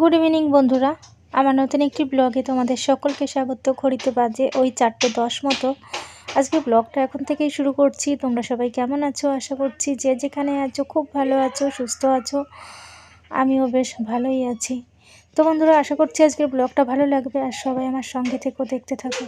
Good evening বন্ধুরা। আমার নতুন একটি ব্লগে তোমাদের সকলকে স্বাগত। ঘড়িতে বাজে ওই চারটে দশ মতো। আজকে ব্লগটা এখন থেকেই শুরু করছি। তোমরা সবাই কেমন আছো? আশা করছি যে যেখানে আছো, খুব ভালো আছো, সুস্থ আছো। আমিও বেশ ভালোই আছি। তো বন্ধুরা, আশা করছি আজকের ব্লগটা ভালো লাগবে। আর সবাই আমার সঙ্গে থেকেও দেখতে থাকো।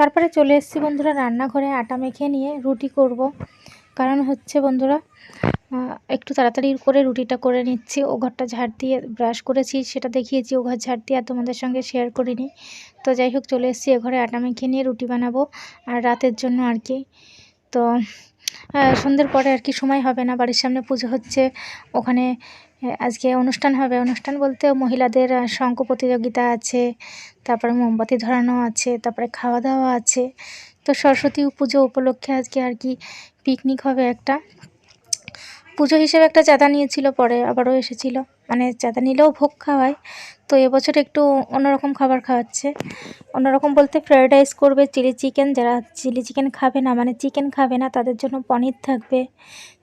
তারপরে চলে এসেছি বন্ধুরা রান্নাঘরে আটা মেখে নিয়ে রুটি করব। কারণ হচ্ছে বন্ধুরা একটু তাড়াতাড়ি করে রুটিটা করে নিচ্ছি। ও ঘরটা ঝাড় দিয়ে ব্রাশ করেছি, সেটা দেখিয়েছি। ও ঘর ঝাড় দিয়ে আর তোমাদের সঙ্গে শেয়ার করিনি। তো যাই হোক, চলে এসেছি এ ঘরে আটা মেখে নিয়ে রুটি বানাবো আর রাতের জন্য আর কি। তো সন্ধ্যের পরে আর কি সময় হবে না, বাড়ির সামনে পুজো হচ্ছে। ওখানে আজকে অনুষ্ঠান হবে। অনুষ্ঠান বলতে মহিলাদের শঙ্খ প্রতিযোগিতা আছে, তারপরে মোমবাতি ধরানো আছে, তারপরে খাওয়া দাওয়া আছে। তো সরস্বতী পুজো উপলক্ষে আজকে আর কি পিকনিক হবে একটা। পুজো হিসেবে একটা চাঁদা নিয়েছিল পরে, আবারও এসেছিল। মানে চাঁদা নিলেও ভোগ খাওয়ায়। তো এবছর একটু অন্যরকম খাবার খাওয়াচ্ছে। অন্যরকম বলতে ফ্রায়েড রাইস করবে চিলি চিকেন যারা চিলি চিকেন খাবে না মানে চিকেন খাবে না, তাদের জন্য পনির থাকবে।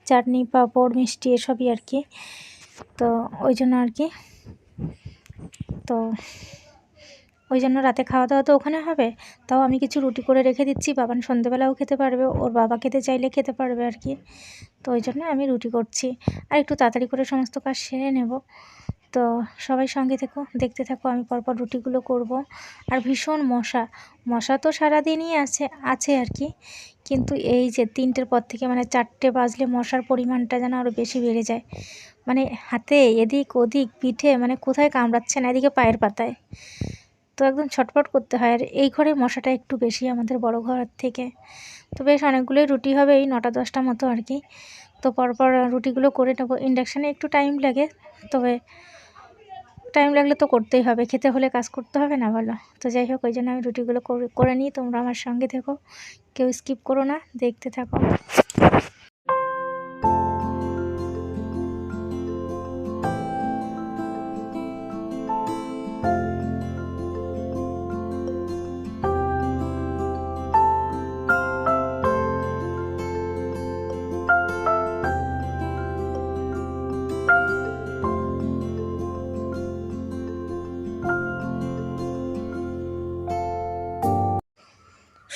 চাটনি, পাঁপড়, মিষ্টি এসবই আর কি। তো ওই জন্য আর কি। তো ওই জন্য রাতে খাওয়া দাওয়া তো ওখানে হবে। তাও আমি কিছু রুটি করে রেখে দিচ্ছি বাবান সন্ধেবেলাও খেতে পারবে, ওর বাবা খেতে চাইলে খেতে পারবে আর কি। তো ওই জন্য আমি রুটি করছি। আর একটু তাড়াতাড়ি করে সমস্ত কাজ সেরে নেব। তো সবাই সঙ্গে থেকো, দেখতে থাকো, আমি পরপর রুটিগুলো করব। আর ভীষণ মশা। মশা তো সারাদিনই আছে আছে আর কি। কিন্তু এই যে তিনটের পর থেকে মানে চারটে বাজলে মশার পরিমাণটা যেন আরও বেশি বেড়ে যায়। মানে হাতে এদিক ওদিক পিঠে মানে কোথায় কামড়াচ্ছে না, এদিকে পায়ের পাতায়। তো একদম ছটফট করতে হয়। আর এই ঘরে মশাটা একটু বেশি আমাদের বড় ঘরের থেকে। তো বেশ অনেকগুলোই রুটি হবে এই নটা দশটা মতো আর কি। তো পরপর রুটিগুলো করে নেব। ইন্ডাকশানে একটু টাইম লাগে। তবে টাইম লাগলে তো করতেই হবে। খেতে হলে কাজ করতে হবে না বলো তো যাই হোক, ওই জন্য আমি রুটিগুলো করে করে নিই। তোমরা আমার সঙ্গে থেকো। কেউ স্কিপ করো না। দেখতে থাকো।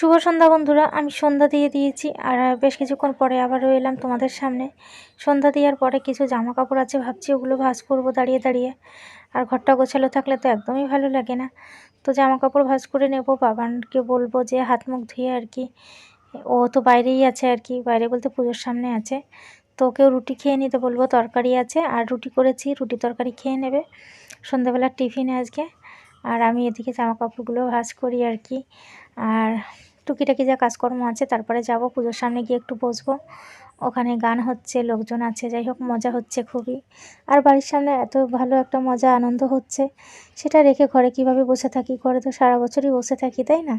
শুভ সন্ধ্যা বন্ধুরা, আমি সন্ধ্যা দিয়ে দিয়েছি আর বেশ কিছুক্ষণ পরে আবারও এলাম তোমাদের সামনে। সন্ধ্যা দেওয়ার পরে কিছু জামা কাপড় আছে, ভাবছি ওগুলো ভাঁজ করব দাঁড়িয়ে দাঁড়িয়ে। আর ঘরটা গোছালো থাকলে তো একদমই ভালো লাগে না। তো জামা কাপড় ভাঁজ করে নেব, বাবানকে বলব যে হাত মুখ ধুয়ে আর কি। ও তো বাইরেই আছে আর কি, বাইরে বলতে পুজোর সামনে আছে। তো ওকেও রুটি খেয়ে নিতে বলব, তরকারি আছে। আর রুটি করেছি, রুটি তরকারি খেয়ে নেবে। সন্ধ্যাবেলার টিফিনে আজকে। আর আমি এদিকে জামা কাপড়গুলো ভাঁজ করি আর কি। আর টুকিটাকি যা কাজকর্ম আছে, তারপরে যাব, পুজোর সামনে গিয়ে একটু বসবো। ওখানে গান হচ্ছে, লোকজন আছে, যাই হোক, মজা হচ্ছে খুবই। আর বাড়ির সামনে এত ভালো একটা মজা, আনন্দ হচ্ছে, সেটা রেখে ঘরে কীভাবে বসে থাকি? ঘরে তো সারা বছরই বসে থাকি, তাই না?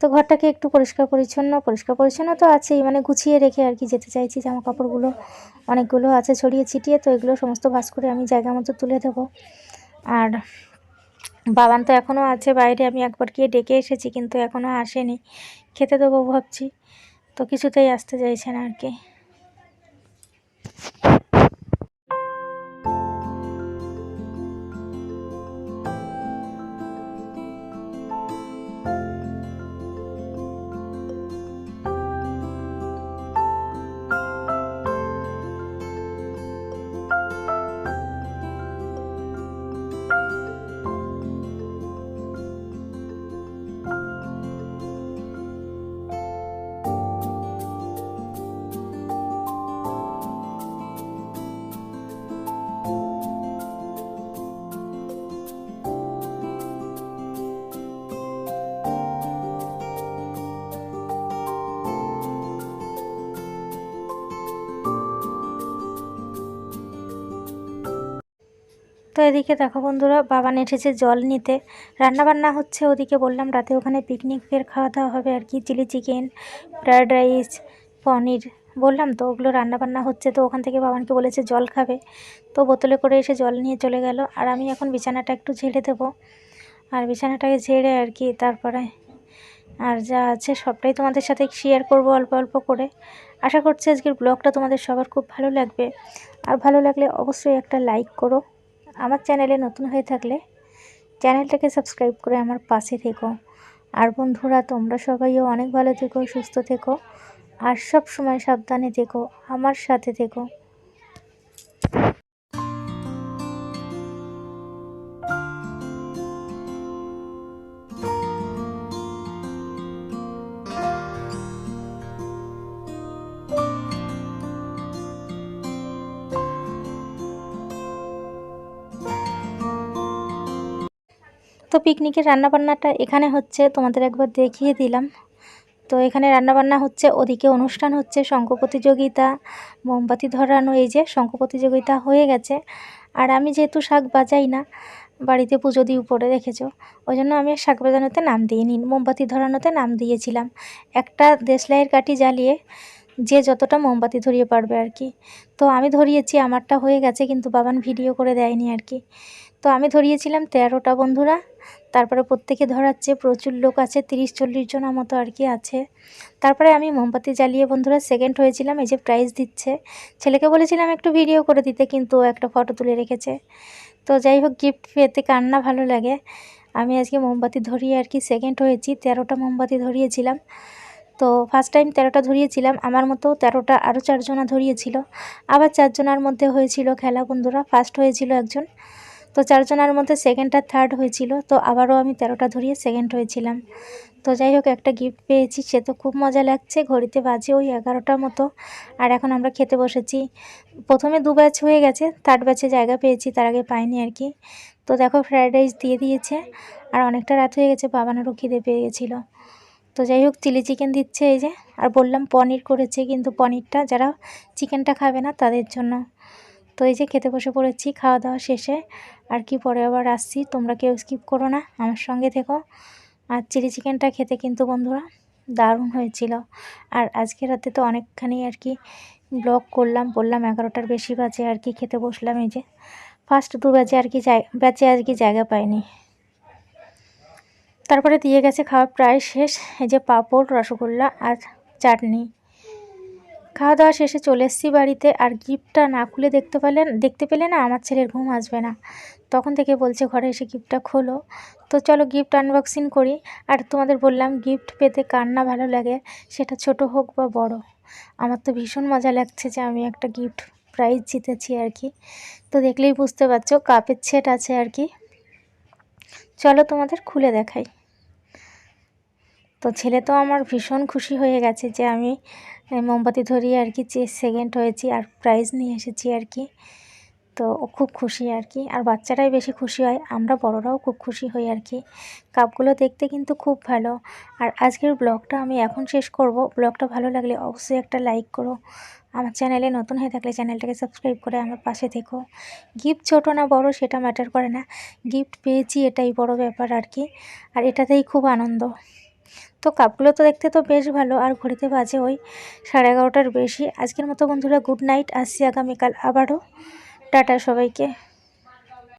তো ঘরটাকে একটু পরিষ্কার পরিচ্ছন্ন পরিষ্কার পরিচ্ছন্ন তো আছেই মানে গুছিয়ে রেখে আর কি যেতে চাইছি। জামা কাপড়গুলো অনেকগুলো আছে, ছড়িয়ে ছিটিয়ে, তো এগুলো সমস্ত ভাস করে আমি জায়গা মতো তুলে দেবো। আর বাবান তো এখনও আছে, বাইরে আমি একবার গিয়ে ডেকে এসেছি, কিন্তু এখনও আসেনি। খেতে দেবো ভাবছি। তো কিছুতেই আসতে চাইছে না আর কি। তো এদিকে দেখো বন্ধুরা বাবান এসেছে জল নিতে। রান্নাবান্না হচ্ছে ওদিকে বললাম, রাতে ওখানে পিকনিকের খাওয়া দাওয়া হবে আর কি, chilli chicken, fried rice, paneer. বললাম তো ওগুলো রান্নাবান্না হচ্ছে তো ওখান থেকে বাবানকে বলেছে জল খাবে। তো বোতলে করে এসে জল নিয়ে চলে গেল। আর আমি এখন বিছানাটা একটু ঝেড়ে দেবো। আর বিছানাটাকে ঝেড়ে আর কি তারপরে আর যা আছে সবটাই তোমাদের সাথে শেয়ার করব অল্প অল্প করে। আশা করছি আজকের ব্লগটা তোমাদের সবার খুব ভালো লাগবে। আর ভালো লাগলে অবশ্যই একটা লাইক করো। আমার চ্যানেলে নতুন হয়ে থাকলে চ্যানেলটাকে সাবস্ক্রাইব করে আমার পাশে থেকো। আর বন্ধুরা, তোমরা সবাইও অনেক ভালো থেকো, সুস্থ থেকো, আর সব সময় সাবধানে থেকো, আমার সাথে থেকো। তো পিকনিকের রান্নাবান্নাটা এখানে হচ্ছে, তোমাদের একবার দেখিয়ে দিলাম। তো এখানে রান্নাবান্না হচ্ছে, ওদিকে অনুষ্ঠান হচ্ছে, শঙ্খ প্রতিযোগিতা, মোমবাতি ধরানো, এই যে শঙ্খ প্রতিযোগিতা হয়ে গেছে। আর আমি যেহেতু শাক বাজাই না, বাড়িতে পুজো দিয়ে উপরে রেখেছো ওই জন্য আমি শাক বাজানোতে নাম দিইনি, মোমবাতি ধরানোতে নাম দিয়েছিলাম। একটা দেশলাইয়ের কাঠি জ্বালিয়ে যে যতটা মোমবাতি ধরিয়ে পারবে আর কি। তো আমি ধরিয়েছি, আমারটা হয়ে গেছে, কিন্তু বাবান ভিডিও করে দেয়নি আর কি। তো আমি ধরিয়েছিলাম তেরোটা বন্ধুরা। তারপরে প্রত্যেকে ধরাচ্ছে, প্রচুর লোক আছে, তিরিশ চল্লিশ জনের মতো আর কি আছে। তারপরে আমি মোমবাতি জ্বালিয়ে বন্ধুরা সেকেন্ড হয়েছিলাম, এই যে প্রাইজ দিচ্ছে। ছেলেকে বলেছিলাম একটু ভিডিও করে দিতে, কিন্তু একটা ফটো তুলে রেখেছে। তো যাই হোক গিফট পেতে কান্না ভালো লাগে। আমি আজকে মোমবাতি ধরিয়ে আর কি সেকেন্ড হয়েছি, তেরোটা মোমবাতি ধরিয়েছিলাম। তো ফার্স্ট টাইম তেরোটা ধরিয়েছিলাম, আমার মতো তেরোটা আরও চারজনা ধরিয়েছিল। আবার চারজনার মধ্যে হয়েছিল খেলা বন্ধুরা ফার্স্ট হয়েছিল একজন। তো চারজনের মধ্যে সেকেন্ড আর থার্ড হয়েছিল, তো আবারও আমি তেরোটা ধরিয়ে সেকেন্ড হয়েছিলাম। তো যাই হোক, একটা গিফট পেয়েছি, সে তো খুব মজা লাগছে, ঘড়িতে বাজে ওই এগারোটার মতো। আর এখন আমরা খেতে বসেছি। প্রথমে দু ব্যাচ হয়ে গেছে থার্ড ব্যাচে জায়গা পেয়েছি, তার আগে পাইনি আর কি। তো দেখো ফ্রায়েড রাইস দিয়ে দিয়েছে, আর অনেকটা রাত হয়ে গেছে, বাবানারও খিদে পেয়ে গেছিল। তো যাই হোক চিলি চিকেন দিচ্ছে এই যে, আর বললাম পনির করেছে, কিন্তু পনিরটা যারা চিকেনটা খাবে না, তাদের জন্য। তো এই যে খেতে বসে পড়েছি, খাওয়া দাওয়া শেষে। আর কি পরে আবার আসছি, তোমরা কেউ স্কিপ করো না, আমার সঙ্গে থেকো। আর চিলি চিকেনটা খেতে কিন্তু বন্ধুরা দারুণ হয়েছিল। আর আজকে রাতে তো অনেকখানি আর কি ব্লগ করলাম, বললাম এগারোটার বেশি বাজে আর কি খেতে বসলাম এই যে। ফার্স্ট দু ব্যাচে আর কি ব্যাচে আর কি জায়গা পাইনি। তারপরে দিয়ে গেছে খাওয়া প্রায় শেষ, এই যে পাঁপড়, রসগোল্লা আর চাটনি। খাওয়া দাওয়া শেষে চলে এসেছি বাড়িতে আর গিফটটা না খুলে দেখতে পেলেন, দেখতে পেলে না আমার ছেলের ঘুম আসবে না। তখন থেকে বলছে ঘরে এসে গিফটটা খোলো। তো চলো গিফট আনবক্সিং করি। আর তোমাদের বললাম গিফট পেতে কার না ভালো লাগে সেটা ছোট হোক বা বড়। আমার তো ভীষণ মজা লাগছে যে আমি একটা গিফট প্রাইজ জিতেছি আর কি। তো দেখলেই বুঝতে পারছ কাপের ছেট আছে আর কি। চলো তোমাদের খুলে দেখাই। তো ছেলে তো আমার ভীষণ খুশি হয়ে গেছে যে আমি মোমবাতি ধরিয়ে আর কি যে সেকেন্ড হয়েছি আর প্রাইজ নিয়ে এসেছি আর কি। তো খুব খুশি আর কি। আর বাচ্চারাই বেশি খুশি হয়, আমরা বড়রাও খুব খুশি হই আর কি। কাপগুলো দেখতে কিন্তু খুব ভালো। আর আজকের ব্লগটা আমি এখন শেষ করব। ব্লগটা ভালো লাগলে অবশ্যই একটা লাইক করো। আমার চ্যানেলে নতুন হয়ে থাকলে চ্যানেলটাকে সাবস্ক্রাইব করে আমার পাশে থেকো। গিফট ছোটো না বড় সেটা ম্যাটার করে না। গিফট পেয়েছি এটাই বড় ব্যাপার আর কি। আর এটাতেই খুব আনন্দ। তো কাপগুলো তো দেখতে তো বেশ ভালো। আর ঘড়িতে বাজে ওই সাড়ে এগারোটার বেশি। আজকের মতো বন্ধুরা গুড নাইট আসছি আগামীকাল আবারও। টাটা সবাইকে।